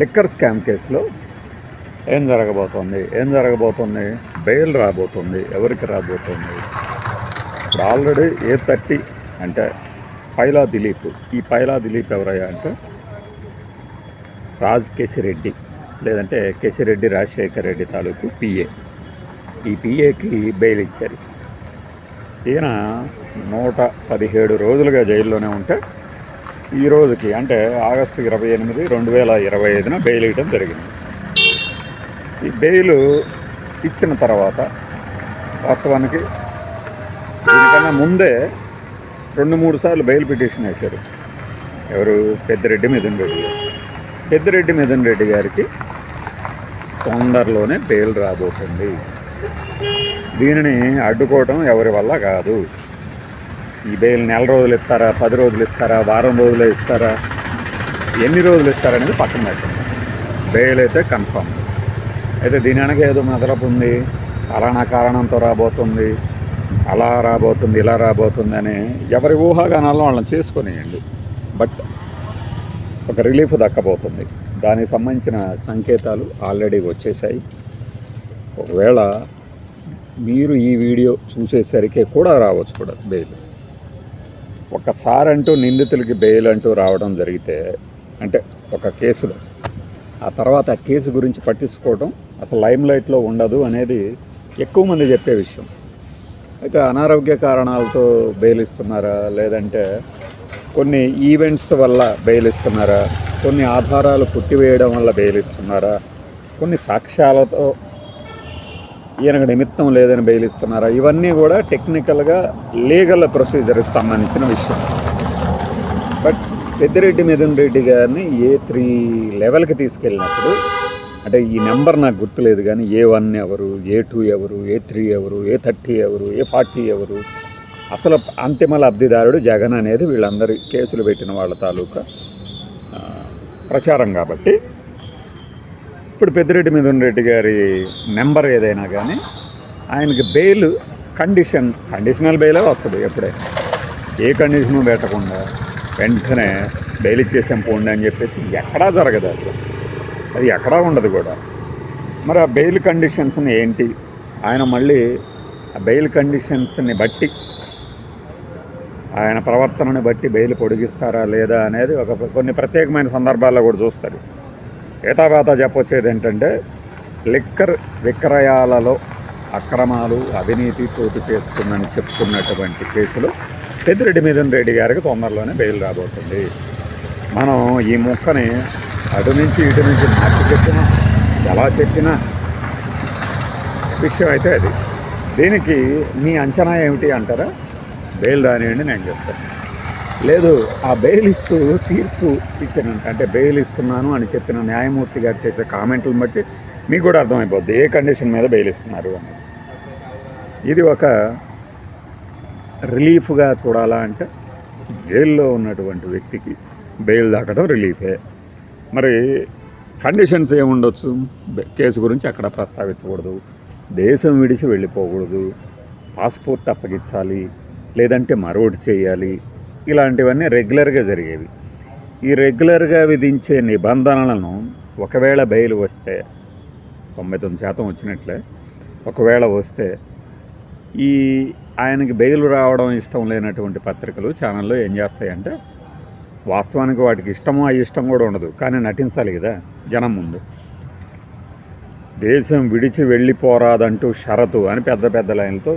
Liquor scam కేసులో ఏం జరగబోతోంది? ఏం జరగబోతోంది? బెయిల్ రాబోతుంది. ఎవరికి రాబోతుంది? ఇప్పుడు ఆల్రెడీ ఏ థర్టీ అంటే పైలా దిలీప్. ఈ పైలా దిలీప్ ఎవరయ్యా అంటే రాజ్ కేసిరెడ్డి. లేదంటే కేసిరెడ్డి రాజశేఖర్ రెడ్డి తాలూకు పిఏ. ఈ పిఏకి బెయిల్ ఇచ్చారు. ఈయన నూట పదిహేడు రోజులుగా జైల్లోనే ఉంటే ఈ రోజుకి అంటే ఆగస్టు ఇరవై ఎనిమిది రెండు వేల ఇరవై ఐదున బెయిల్ ఇవ్వడం జరిగింది. ఈ బెయిల్ ఇచ్చిన తర్వాత వాస్తవానికి దీనికన్నా ముందే రెండు మూడు సార్లు బెయిల్ పిటిషన్ వేశారు. ఎవరు? పెద్దిరెడ్డి మిథున్ రెడ్డి గారు. పెద్దిరెడ్డి మిథున్ రెడ్డి గారికి తొందరలోనే బెయిల్ రాబోతుంది. దీనిని అడ్డుకోవటం ఎవరి వల్ల కాదు. ఈ బెయిల్ నెల రోజులు ఇస్తారా పది రోజులు ఇస్తారా వారం రోజులు ఇస్తారా ఎన్ని రోజులు ఇస్తారనేది పక్కన పెట్టండి. బెయిల్ అయితే కన్ఫామ్ అయితే దీని వెనక ఏదో మెదలపు ఉంది అలానా కారణంతో రాబోతుంది అలా రాబోతుంది ఇలా రాబోతుంది అని ఎవరి ఊహాగానాలను వాళ్ళని చేసుకునేయండి. బట్ ఒక రిలీఫ్ దక్కబోతుంది. దానికి సంబంధించిన సంకేతాలు ఆల్రెడీ వచ్చేసాయి. ఒకవేళ మీరు ఈ వీడియో చూసేసరికి కూడా రావచ్చు కూడా బెయిల్. ఒకసారి అంటూ నిందితులకి బెయిల్ అంటూ రావడం జరిగితే అంటే ఒక కేసులో ఆ తర్వాత ఆ కేసు గురించి పట్టించుకోవడం అసలు లైమ్ లైట్లో ఉండదు అనేది ఎక్కువ మంది చెప్పే విషయం. అయితే అనారోగ్య కారణాలతో బెయిల్ ఇస్తున్నారా లేదంటే కొన్ని ఈవెంట్స్ వల్ల బెయిల్ ఇస్తున్నారా కొన్ని ఆధారాలు పుట్టివేయడం వల్ల బెయిల్ ఇస్తున్నారా కొన్ని సాక్ష్యాలతో ఈయనకు నిమిత్తం లేదని బెయిలిస్తున్నారా ఇవన్నీ కూడా టెక్నికల్గా లీగల్ ప్రొసీజర్కి సంబంధించిన విషయం. బట్ పెద్దిరెడ్డి మిథున్ రెడ్డి గారిని ఏ త్రీ లెవెల్కి తీసుకెళ్ళినప్పుడు అంటే ఈ నెంబర్ నాకు గుర్తులేదు కానీ ఏ వన్ ఎవరు ఏ టూ ఎవరు ఏ త్రీ ఎవరు ఏ థర్టీ ఎవరు ఏ ఫార్టీ ఎవరు అసలు అంతిమ లబ్ధిదారుడు జగన్ అనేది వీళ్ళందరి కేసులు పెట్టిన వాళ్ళ తాలూకా ప్రచారం కాబట్టి ఇప్పుడు పెద్దిరెడ్డి మిథున్ రెడ్డి గారి నెంబర్ ఏదైనా కానీ ఆయనకి బెయిల్ కండిషన్ కండిషనల్ బెయిలే వస్తుంది ఎప్పుడే ఏ కండిషను పెట్టకుండా వెంటనే బెయిల్ ఇచ్చేసాం పోండి అని చెప్పేసి ఎక్కడా జరగదు అది. అది ఎక్కడా ఉండదు కూడా. మరి ఆ బెయిల్ కండిషన్స్ని ఏంటి? ఆయన మళ్ళీ ఆ బెయిల్ కండిషన్స్ని బట్టి ఆయన ప్రవర్తనని బట్టి బెయిల్ పొడిగిస్తారా లేదా అనేది ఒక కొన్ని ప్రత్యేకమైన సందర్భాల్లో కూడా చూస్తారు. ఏతావాత చెప్పొచ్చేది ఏంటంటే లిక్కర్ విక్రయాలలో అక్రమాలు అవినీతి చోటు చేసుకుందని చెప్పుకున్నటువంటి కేసులో పెద్దిరెడ్డి మిథున్ రెడ్డి గారికి తొందరలోనే బెయిల్ రాబోతుంది. మనం ఈ ముక్కని అటు నుంచి ఇటు నుంచి మార్చి చెప్పినా ఎలా చెప్పినా విషయం అయితే అది. దీనికి మీ అంచనా ఏమిటి అంటారా? బెయిల్ రానివ్వండి నేను చెప్తాను. లేదు ఆ బెయిల్ ఇస్తూ తీర్పు ఇచ్చిన అంటే బెయిల్ ఇస్తున్నాను అని చెప్పిన న్యాయమూర్తి గారు చేసే కామెంట్లను బట్టి మీకు కూడా అర్థమైపోద్ది ఏ కండిషన్ మీద బెయిల్ ఇస్తున్నారు అని. ఇది ఒక రిలీఫ్గా చూడాలా అంటే జైల్లో ఉన్నటువంటి వ్యక్తికి బెయిల్ దాకడం రిలీఫే. మరి కండిషన్స్ ఏముండొచ్చు? కేసు గురించి అక్కడ ప్రస్తావించకూడదు? దేశం విడిచి వెళ్ళిపోకూడదు. పాస్పోర్ట్ అప్పగించాలి లేదంటే మరొకటి చేయాలి. ఇలాంటివన్నీ రెగ్యులర్గా జరిగేవి. ఈ రెగ్యులర్గా విధించే నిబంధనలను ఒకవేళ బెయిల్ వస్తే తొంభై తొమ్మిది శాతం వచ్చినట్లే ఒకవేళ వస్తే ఈ ఆయనకి బెయిల్ రావడం ఇష్టం లేనటువంటి పత్రికలు ఛానల్లో ఏం చేస్తాయంటే వాస్తవానికి వాటికి ఇష్టమో అయిష్టం కూడా ఉండదు కానీ నటించాలి కదా జనం ముందు. దేశం విడిచి వెళ్ళిపోరాదంటూ షరతు అని పెద్ద పెద్ద లైన్లతో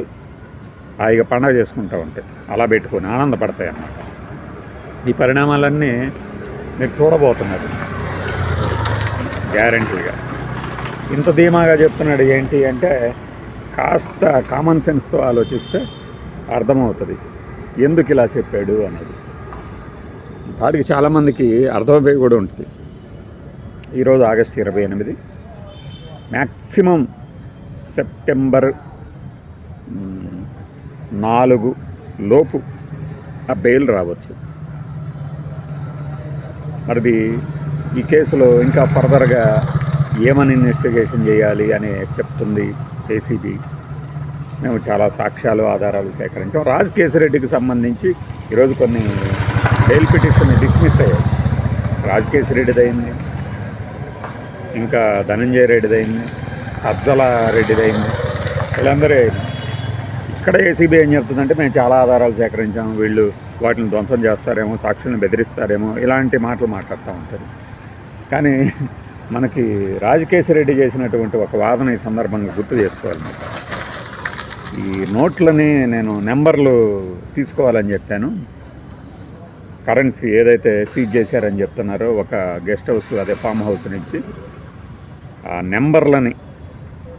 హాయిగా పండగ చేసుకుంటూ ఉంటాయి అలా పెట్టుకొని ఆనందపడతాయి అన్నమాట. ఈ పరిణామాలన్నీ మీరు చూడబోతున్నారు. గ్యారంటీగా. ఇంత ధీమాగా చెప్తున్నాడు ఏంటి అంటే కాస్త కామన్ సెన్స్తో ఆలోచిస్తే అర్థమవుతుంది. ఎందుకు ఇలా చెప్పాడు అన్నది. వాటికి చాలామందికి అర్థమైపోయి కూడా ఉంటుంది. ఈరోజు ఆగస్ట్ ఇరవై ఎనిమిది. మ్యాక్సిమం సెప్టెంబర్ నాలుగు లోపు ఆ బెయిల్ రావచ్చు. మరిది ఈ కేసులో ఇంకా ఫర్దర్గా ఏమని ఇన్వెస్టిగేషన్ చేయాలి అని చెప్తుంది ఏసీబీ. మేము చాలా సాక్ష్యాలు ఆధారాలు సేకరించాం. రాజ్ రెడ్డికి సంబంధించి ఈరోజు కొన్ని బెయిల్ పిటిషన్ డిస్మిస్ అయ్యాయి. రాజ్ కేసిరెడ్డిది అయింది ఇంకా ధనంజయ రెడ్డిదైంది సజ్జల రెడ్డిదైంది వీళ్ళందరూ ఇక్కడ ఏసీబీ ఏం చెప్తుందంటే మేము చాలా ఆధారాలు సేకరించాము వీళ్ళు వాటిని ధ్వంసం చేస్తారేమో సాక్షులను బెదిరిస్తారేమో ఇలాంటి మాటలు మాట్లాడుతూ ఉంటారు. కానీ మనకి రాజకేశ్వరెడ్డి చేసినటువంటి ఒక వాదన ఈ సందర్భంగా గుర్తు చేసుకోవాలి ఈ నోట్లని నేను నెంబర్లు తీసుకోవాలని చెప్పాను. కరెన్సీ ఏదైతే సీజ్ చేశారని చెప్తున్నారో ఒక గెస్ట్ హౌస్ అదే ఫామ్ హౌస్ నుంచి ఆ నెంబర్లని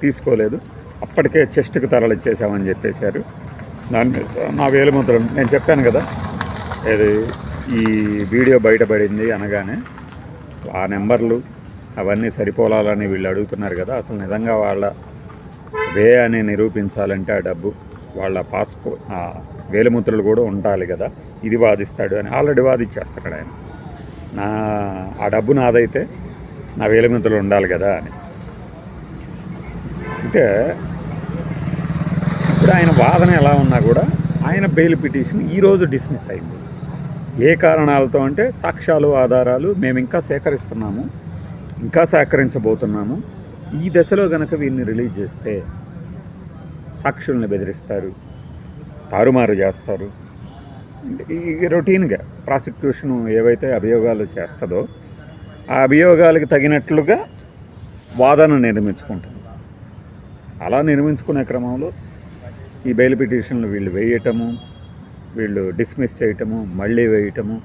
తీసుకోలేదు. అప్పటికే చెస్ట్కి తరలిచ్చేసామని చెప్పేశారు. దాని మీద నా వేలుముద్ర నేను చెప్పాను కదా ఏది ఈ వీడియో బయటపడింది అనగానే ఆ నెంబర్లు అవన్నీ సరిపోలాలని వీళ్ళు అడుగుతున్నారు కదా అసలు నిజంగా వాళ్ళ వే అని నిరూపించాలంటే ఆ డబ్బు వాళ్ళ పాస్పో వేలుముద్రలు కూడా ఉండాలి కదా ఇది వాదిస్తాడు అని ఆల్రెడీ వాదిచ్చేస్తాడు ఆయన. నా ఆ డబ్బు నాదైతే నా వేలుముద్రలు ఉండాలి కదా అని. అంటే ఇప్పుడు ఆయన వాదన ఎలా ఉన్నా కూడా ఆయన బెయిల్ పిటిషన్ ఈరోజు డిస్మిస్ అయింది. ఏ కారణాలతో అంటే సాక్ష్యాలు ఆధారాలు మేము ఇంకా సేకరిస్తున్నాము ఇంకా సేకరించబోతున్నాము. ఈ దశలో గనక వీరిని రిలీజ్ చేస్తే సాక్షుల్ని బెదిరిస్తారు తారుమారు చేస్తారు. ఈ రొటీన్గా ప్రాసిక్యూషన్ ఏవైతే అభియోగాలు చేస్తుందో ఆ అభియోగాలకు తగినట్లుగా వాదన నిర్మించుకుంటుంది అలా నిర్మించుకునే క్రమంలో ఈ బెయిల్ పిటిషన్లు వీళ్ళు వేయటము వీళ్ళు డిస్మిస్ చేయటము మళ్ళీ వేయటము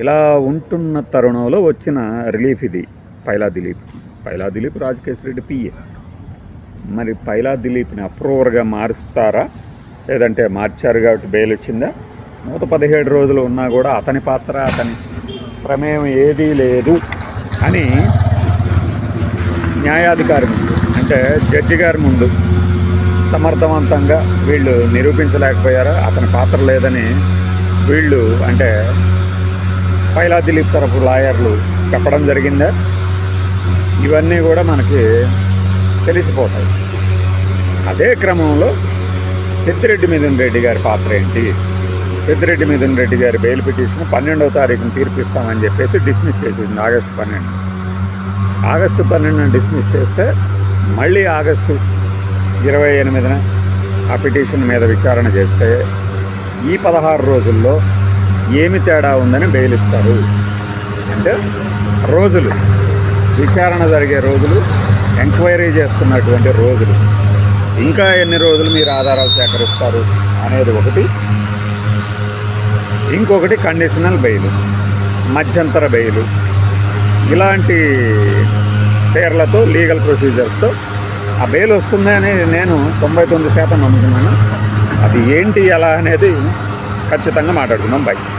ఇలా ఉంటున్న తరుణంలో వచ్చిన రిలీఫ్ ఇది. పైలా దిలీప్ పైలా దిలీప్ రాజకేశ్వర రెడ్డి పిఏ మరి పైలా దిలీప్ని అప్రూవర్గా మారుస్తారా? లేదంటే మార్చారు కాబట్టి బెయిల్ వచ్చిందా? నూట పదిహేడు రోజులు ఉన్నా కూడా అతని పాత్ర అతని ప్రమేయం ఏదీ లేదు అని న్యాయాధికారి అంటే జడ్జి గారి ముందు సమర్థవంతంగా వీళ్ళు నిరూపించలేకపోయారా? అతని పాత్ర లేదని వీళ్ళు అంటే పైలా దిలీప్ తరపు లాయర్లు చెప్పడం జరిగిందా? ఇవన్నీ కూడా మనకి తెలిసిపోతాయి. అదే క్రమంలో పెద్దిరెడ్డి మిథున్ రెడ్డి గారి పాత్ర ఏంటి? పెద్దిరెడ్డి మిథున్ రెడ్డి గారి బెయిల్ పిటిషన్ పన్నెండవ తారీఖున తీర్పిస్తామని చెప్పేసి డిస్మిస్ చేసింది ఆగస్టు పన్నెండు. ఆగస్టు పన్నెండున డిస్మిస్ చేస్తే మళ్ళీ ఆగస్టు ఇరవై ఎనిమిదిన ఆ పిటిషన్ మీద విచారణ చేస్తే ఈ పదహారు రోజుల్లో ఏమి తేడా ఉందని బెయిలిస్తారు అంటే రోజులు విచారణ జరిగే రోజులు ఎంక్వైరీ చేస్తున్నటువంటి రోజులు. ఇంకా ఎన్ని రోజులు మీరు ఆధారాలు సేకరిస్తారు అనేది ఒకటి. ఇంకొకటి కండిషనల్ బెయిల్ మధ్యంతర బెయిల్ ఇలాంటి పేర్లతో లీగల్ ప్రొసీజర్స్తో ఆ బెయిల్ వస్తుంది అనేది నేను తొంభై తొమ్మిది శాతం నమ్ముతున్నాను. అది ఏంటి ఎలా అనేది ఖచ్చితంగా మాట్లాడుకుందాం. బై